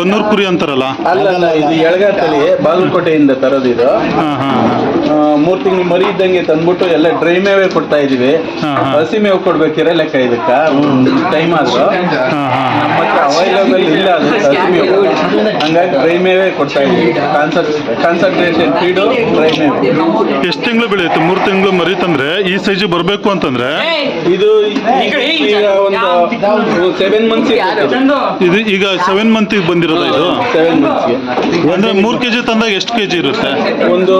Bundle ಅಲ್ಲ ಇದು ಎಳಗಾರ್ ತಳಿ ಬಾಗಲಕೋಟೆಯಿಂದ ತರೋದಿದು ಇದು. ಹಾ ಹಾ. ಆ, ಮೂರ್ ತಿಂಗಳು ಮರಿ ಇದ್ದಂಗೆ ತಂದ್ಬಿಟ್ಟು ಎಲ್ಲ ಡ್ರೈ ಮೇವೆ ಕೊಡ್ತಾ ಇದೀವಿ. ಹಸಿ ಮೇವು ಕೊಡ್ಬೇಕಿರೋ ಲೆಕ್ಕ ಇದಕ್ಕ. ಟೈಮ್ ಆದ್ರು. ಹಾ ಹಾ. ಅವೈಲಬಲ್ ಇಲ್ಲ ಅದು ಹಸಿ ಮೇವು. ಹಂಗಾಗಿ ಡ್ರೈ ಮೇವೆ ಕೊಡ್ತಾ ಇದೀವಿ. ಕಾನ್ಸಂಟ್ರೇಷನ್ ಫೀಡು ಡ್ರೈ ಮೇವು. ಎಷ್ಟು ತಿಂಗಳು ಬೆಳೆಯುತ್ತೆ? ಮೂರು ತಿಂಗಳು ಮರಿ ತಂದ್ರೆ ಈ ಸೈಜ್ ಬರಬೇಕು ಅಂತಂದ್ರೆ? ಇದು ಈಗ ಒಂದು ಸೆವೆನ್ ಮಂತ್ಸ್ ಇದು ಈಗ ಸೆವೆನ್ ಮಂತ್ ಬಂದಿರೋದ ಇದು ಸೆವೆನ್ ಮಂತ್ಸ್ಗೆ ಅಂದ್ರೆ ಮೂರು ಕೆಜಿ ತಂದಾಗ ಎಷ್ಟು ಕೆಜಿ ಇರುತ್ತೆ? ಒಂದು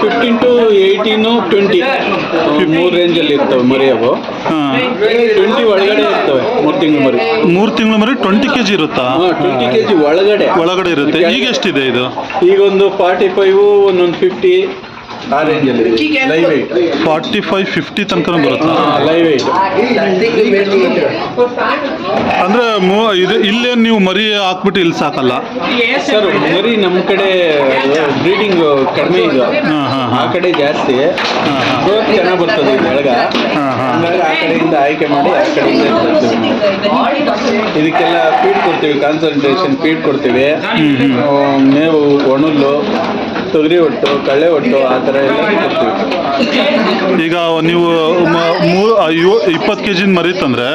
ಫಿಫ್ಟೀನ್ ಟು ಏಯ್ಟೀನು ಟ್ವೆಂಟಿ ಮೂರು ರೇಂಜಲ್ಲಿ ಇರ್ತವೆ ಮರಿ ಅವು. ಹಾ. ಟ್ವೆಂಟಿ ಒಳಗಡೆ ಇರ್ತವೆ ಮೂರು ತಿಂಗಳು ಮರಿ. ಮೂರು ತಿಂಗಳು ಮರಿ ಟ್ವೆಂಟಿ ಕೆಜಿ ಇರುತ್ತಾ? ಹಾಂ ಟ್ವೆಂಟಿ ಕೆ ಜಿ ಒಳಗಡೆ. ಒಳಗಡೆ ಇರುತ್ತೆ. ಈಗ ಎಷ್ಟಿದೆ ಇದು? ಈಗ ಒಂದು ಫಾರ್ಟಿ ಫೈವ್ ಒಂದೊಂದು ಫಿಫ್ಟಿ ಆ ರೇಂಜಲ್ಲಿ live weight forty five fifty ತನಕ ಬರುತ್ತೆ? ಲೈವ್ ವೆಯ್ಟ್ ಅಂದ್ರೆ ಮೂ- ಇದು ಇಲ್ಲೇ ನೀವು ಮರಿ ಹಾಕ್ಬಿಟ್ಟು ಇಲ್ಲಿ ಸಾಕಲ್ಲ? ಸರ್ ಮರಿ ನಮ್ಮ ಕಡೆ ಬ್ರೀಡಿಂಗ್ ಕಡಿಮೆ ಇದು. ಹಾ, ಹಾ, ಹಾ. ಆ ಕಡೆ ಜಾಸ್ತಿ. ಗ್ರೋತ್ ಚೆನ್ನಾಗಿ ಬರ್ತದೆ ಬೆಳಗ. ಒಳಗ ಹಾ, ಹಾ. ಆ ಕಡೆಯಿಂದ ಆಯ್ಕೆ ಮಾಡಿ ಆ ಕಡೆಯಿಂದ. ಇದಕ್ಕೆಲ್ಲ ಫೀಡ್ ಕೊಡ್ತೀವಿ ಕಾನ್ಸಂಟ್ರೇಷನ್ ಫೀಡ್ ಕೊಡ್ತೀವಿ. ಮೇವು ಒಣಲ್ಲು ತೊಗರಿ ಒಟ್ಟು ಕಳೆ ಒಟ್ಟು ಆ ಥರ ಎಲ್ಲ ಕೊಡ್ತೀವಿ. ಈಗ ನೀವು ಮ- ಮೂರು ಇಪ್ಪತ್ತು ಕೆ ಜಿನ ಮರಿ ತಂದ್ರೆ.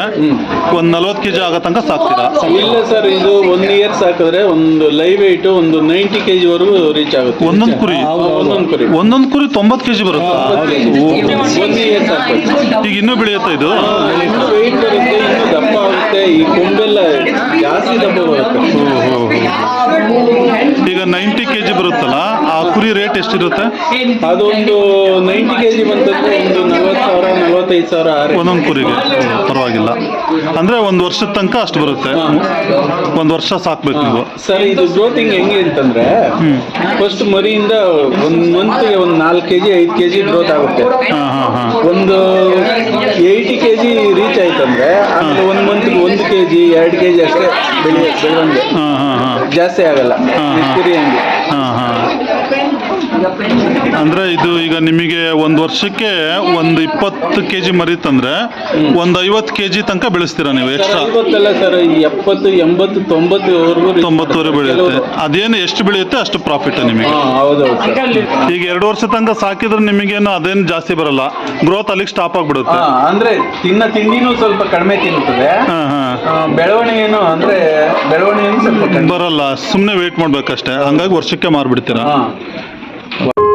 ಒಂದು ನಲ್ವತ್ತು ಕೆ ಜಿ ಆಗೋ ತನಕ ಸಾಕ್ತೀರಾ? ಇಲ್ಲ ಸರ್ ಇದು ಒನ್ ಇಯರ್ ಸಾಕಿದ್ರೆ ಒಂದು ಲೈವ್ ವೆಯ್ಟ್ ಒಂದು ನೈಂಟಿ ಕೆ ಜಿವರೆಗೂ ರೀಚ್ ಆಗುತ್ತೆ. ಒಂದೊಂದು ಕುರಿ? ಒಂದೊಂದು ಕುರಿ. ಒಂದೊಂದು ಕುರಿ ತೊಂಬತ್ತು ಕೆ ಜಿ ಬರುತ್ತಾ ಒಂದು ಇಯರ್ ಸಾಕು ಈಗ ಇನ್ನೂ ಬೆಳೆಯುತ್ತಾ ಇದು? ಇನ್ನು ವೆಯ್ಟ್ ಬರುತ್ತೆ ಇನ್ನು ದಪ್ಪ ಆಗುತ್ತೆ ಈ ಕೊಂಬೆಲ್ಲ ಜಾಸ್ತಿ ದಪ್ಪ ಬರುತ್ತೆ. ಈಗ ನೈಂಟಿ ಕೆ ಜಿ ಬರುತ್ತಲ್ಲ ಆ ಕುರಿ ರೇಟ್ ಎಷ್ಟಿರುತ್ತೆ? ಅದೊಂದು ನೈಂಟಿ ಕೆ ಜಿ ಬಂತಂದ್ರೆ ಒಂದು ನಲ್ವತ್ತು ಸಾವಿರ ನಲ್ವತ್ತೈದು ಸಾವಿರ ಆ. ಒಂದೊಂದು ಕುರಿಗೆ. ಪರವಾಗಿಲ್ಲ. ಅಂದ್ರೆ ಒಂದು ವರ್ಷದ ತನಕ ಅಷ್ಟು ಬರುತ್ತೆ. ಒಂದು ವರ್ಷ ಸಾಕ್ಬೇಕು ನೀವು. ಸರ್ ಇದು ಗ್ರೋತಿಂಗ್ ಹೆಂಗೆ ಅಂತಂದ್ರೆ ಫಸ್ಟ್ ಮರಿಯಿಂದ ಒಂದು ಮಂತ್ಗೆ ಒಂದು ನಾಲ್ಕು ಕೆ ಜಿ ಐದು ಕೆ ಜಿ ಗ್ರೋತ್ ಆಗುತ್ತೆ. ಹಾ ಹಾ ಹಾ. ಒಂದು ಏಯ್ಟಿ ಕೆ ಜಿ ರೀಚ್ ಆಯ್ತಂದ್ರೆ ಆಮೇಲೆ ಒಂದು ಮಂತ್ಗೆ ಒಂದು ಕೆ ಜಿ ಎರಡು ಕೆ ಜಿ ಅಷ್ಟೇ. ಬೆಳೆ ಬೆಳವಣಿಗೆ ಹಾ ಹಾ. ಹಾ ಜಾಸ್ತಿ ಆಗಲ್ಲ. ಹಾ, ಹಾ. ಹಾ ಅಂದ್ರೆ ಇದು ಈಗ ನಿಮಗೆ ಒಂದು ವರ್ಷಕ್ಕೆ ಒಂದು ಇಪ್ಪತ್ತು ಕೆ ಜಿ ಮರಿ ತಂದ್ರೆ ಒಂದು ಐವತ್ತು ಕೆ ಜಿ ತನಕ ಬೆಳೆಸ್ತೀರಾ ನೀವು ಎಕ್ಸ್ಟ್ರಾ ಸರ್ ಎಪ್ಪತ್ತು ಎಂಬತ್ತು ತೊಂಬತ್ತುವರೆಗೂ ತೊಂಬತ್ತುವರೆ ಬೆಳೆಯುತ್ತೆ. ಅದೇನು ಎಷ್ಟು ಬೆಳೆಯುತ್ತೆ ಅಷ್ಟು ಪ್ರಾಫಿಟ್ ನಿಮಗೆ? ಹೌದೌದು ಈಗ ಎರಡು ವರ್ಷ ತನಕ ಸಾಕಿದ್ರೆ ನಿಮಗೇನು ಅದೇನು ಜಾಸ್ತಿ ಬರಲ್ಲ. ಗ್ರೋತ್ ಅಲ್ಲಿಗೆ ಸ್ಟಾಪ್ ಆಗ್ಬಿಡುತ್ತೆ. ಅಂದ್ರೆ ತಿನ್ನ ತಿಂಡಿನೂ ಸ್ವಲ್ಪ ಕಡಿಮೆ ತಿನ್ನುತ್ತದೆ. ಹಾ ಹಾ. ಆ, ಅಂದ್ರೆ ಬೆಳವಣಿಗೆ ಸ್ವಲ್ಪ ಕಡಿಮೆ. ಬರಲ್ಲ ಸುಮ್ಮನೆ ವೇಟ್ ಮಾಡ್ಬೇಕಷ್ಟೇ. ಹಂಗಾಗಿ ವರ್ಷಕ್ಕೆ ಮಾರ್ಬಿಡ್ತೀರಾ? ಹಾ.